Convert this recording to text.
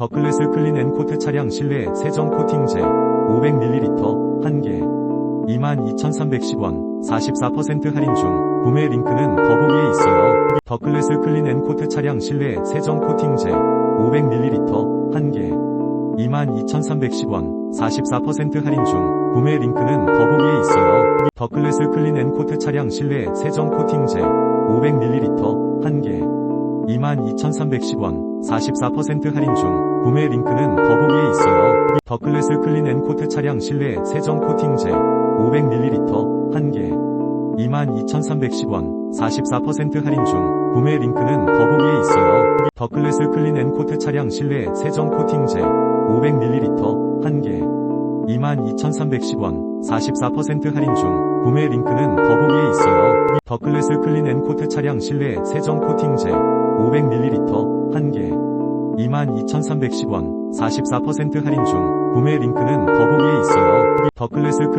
더클래스 클린 앤 코트 차량 실내 세정 코팅제 500ml 1개 22,310원 44% 할인 중 구매 링크는 더보기에 있어요. 더클래스 클린 앤 코트 차량 실내 세정 코팅제 500ml 1개 22,310원 44% 할인 중 구매 링크는 더보기에 있어요. 더클래스 클린 앤 코트 차량 실내 세정 코팅제 500ml 1개 22,310원 44% 할인 중 구매 링크는 더보기에 있어요. 더클래스 클린 앤 코트 차량 실내 세정 코팅제 500ml 1개 22,310원 44% 할인 중 구매 링크는 더보기에 있어요. 더클래스 클린 앤 코트 차량 실내 세정 코팅제 500ml 1개 22,310원 44% 할인 중 구매 링크는 더보기에 있어요. 더클래스 클린 앤 코트 차량 실내 세정 코팅제 500ml 1개 22,310원 44% 할인 중 구매 링크는 더보기에 있어요. 더클래스 클린